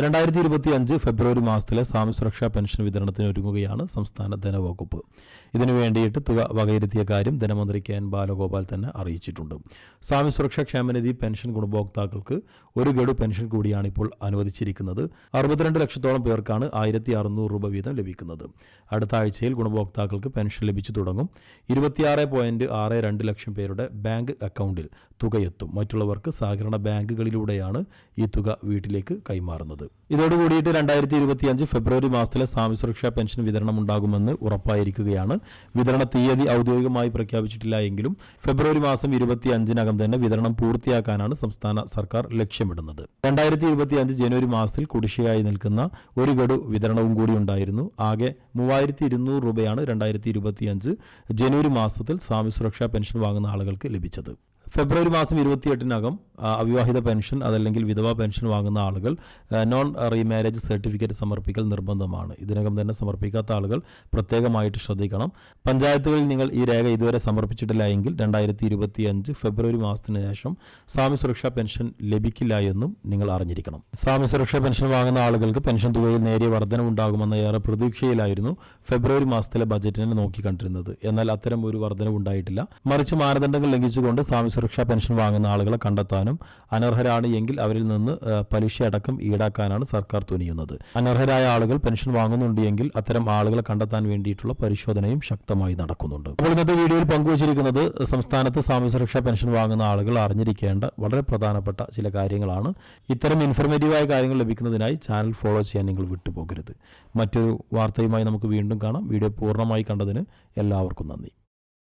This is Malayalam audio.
രണ്ടായിരത്തി ഇരുപത്തി അഞ്ച് ഫെബ്രുവരി മാസത്തിലെ സാമൂഹ്യ സുരക്ഷാ പെൻഷൻ വിതരണത്തിന് ഒരുങ്ങുകയാണ് സംസ്ഥാന ധനവകുപ്പ്. ഇതിനു വേണ്ടിയിട്ട് തുക വകയിരുത്തിയ കാര്യം ധനമന്ത്രി കെ എൻ ബാലഗോപാൽ തന്നെ അറിയിച്ചിട്ടുണ്ട്. സാമൂഹ്യ സുരക്ഷാ ക്ഷേമനിധി പെൻഷൻ ഗുണഭോക്താക്കൾക്ക് ഒരു ഗഡു പെൻഷൻ കൂടിയാണ് ഇപ്പോൾ അനുവദിച്ചിരിക്കുന്നത്. അറുപത്തിരണ്ട് ലക്ഷത്തോളം പേർക്കാണ് ആയിരത്തി അറുന്നൂറ് രൂപ വീതം ലഭിക്കുന്നത്. അടുത്ത ആഴ്ചയിൽ ഗുണഭോക്താക്കൾക്ക് പെൻഷൻ ലഭിച്ചു തുടങ്ങും. ഇരുപത്തിയാറ് പോയിന്റ് ആറ് രണ്ട് ലക്ഷം പേരുടെ ബാങ്ക് അക്കൗണ്ടിൽ തുകയെത്തും. മറ്റുള്ളവർക്ക് സഹകരണ ബാങ്കുകളിലൂടെയാണ് ഈ തുക വീട്ടിലേക്ക് കൈമാറുന്നത്. ഇതോടുകൂടിയിട്ട് രണ്ടായിരത്തി ഇരുപത്തിയഞ്ച് ഫെബ്രുവരി മാസത്തിലെ സ്വാമി സുരക്ഷാ പെൻഷൻ വിതരണം ഉണ്ടാകുമെന്ന് ഉറപ്പായിരിക്കുകയാണ്. വിതരണ തീയതി ഔദ്യോഗികമായി പ്രഖ്യാപിച്ചിട്ടില്ല എങ്കിലും ഫെബ്രുവരി മാസം ഇരുപത്തി അഞ്ചിനകം തന്നെ വിതരണം പൂർത്തിയാക്കാനാണ് സംസ്ഥാന സർക്കാർ ലക്ഷ്യമിടുന്നത്. രണ്ടായിരത്തി ഇരുപത്തിയഞ്ച് ജനുവരി മാസത്തിൽ കുടിശ്ശികയായി നിൽക്കുന്ന ഒരു ഗഡു വിതരണവും കൂടി ഉണ്ടായിരുന്നു. ആകെ മൂവായിരത്തി ഇരുന്നൂറ് രൂപയാണ് രണ്ടായിരത്തി ഇരുപത്തിയഞ്ച് ജനുവരി മാസത്തിൽ സ്വാമി സുരക്ഷാ പെൻഷൻ വാങ്ങുന്ന ആളുകൾക്ക് ലഭിച്ചത്. ഫെബ്രുവരി മാസം ഇരുപത്തിയെട്ടിനകം അവിവാഹിത പെൻഷൻ അതല്ലെങ്കിൽ വിധവാ പെൻഷൻ വാങ്ങുന്ന ആളുകൾ നോൺ റീമാരേജ് സർട്ടിഫിക്കറ്റ് സമർപ്പിക്കൽ നിർബന്ധമാണ്. ഇതിനകം തന്നെ സമർപ്പിക്കാത്ത ആളുകൾ പ്രത്യേകമായിട്ട് ശ്രദ്ധിക്കണം. പഞ്ചായത്തുകളിൽ നിങ്ങൾ ഈ രേഖ ഇതുവരെ സമർപ്പിച്ചിട്ടില്ല എങ്കിൽ രണ്ടായിരത്തി ഇരുപത്തിയഞ്ച് ഫെബ്രുവരി മാസത്തിന് ശേഷം സ്വാമി സുരക്ഷാ പെൻഷൻ ലഭിക്കില്ല എന്നും നിങ്ങൾ അറിഞ്ഞിരിക്കണം. സ്വാമി സുരക്ഷാ പെൻഷൻ വാങ്ങുന്ന ആളുകൾക്ക് പെൻഷൻ തുകയിൽ നേരിയ വർധനവുണ്ടാകുമെന്ന ഏറെ പ്രതീക്ഷയിലായിരുന്നു ഫെബ്രുവരി മാസത്തിലെ ബജറ്റിനെ നോക്കിക്കണ്ടിരുന്നത് എന്നാൽ അത്തരം ഒരു വർധനവുണ്ടായിട്ടില്ല മറിച്ച് മാനദണ്ഡങ്ങൾ ലംഘിച്ചുകൊണ്ട് സ്വാമി സുരക്ഷാ പെൻഷൻ വാങ്ങുന്ന ആളുകളെ കണ്ടെത്താനും അനർഹരാണ് എങ്കിൽ അവരിൽ നിന്ന് പലിശ അടക്കം ഈടാക്കാനാണ് സർക്കാർ തുനിയുന്നത്. അനർഹരായ ആളുകൾ പെൻഷൻ വാങ്ങുന്നുണ്ട് എങ്കിൽ അത്തരം ആളുകളെ കണ്ടെത്താൻ വേണ്ടിയിട്ടുള്ള പരിശോധനയും ശക്തമായി നടക്കുന്നുണ്ട്. അപ്പോൾ ഇന്നത്തെ വീഡിയോയിൽ പങ്കുവച്ചിരിക്കുന്നത് സംസ്ഥാനത്ത് സാമൂഹ്യ സുരക്ഷാ പെൻഷൻ വാങ്ങുന്ന ആളുകൾ അറിഞ്ഞിരിക്കേണ്ട വളരെ പ്രധാനപ്പെട്ട ചില കാര്യങ്ങളാണ്. ഇത്തരം ഇൻഫർമേറ്റീവായ കാര്യങ്ങൾ ലഭിക്കുന്നതിനായി ചാനൽ ഫോളോ ചെയ്യാൻ നിങ്ങൾ വിട്ടുപോകരുത്. മറ്റൊരു വാർത്തയുമായി നമുക്ക് വീണ്ടും കാണാം. വീഡിയോ പൂർണമായി കണ്ടതിന് എല്ലാവർക്കും നന്ദി.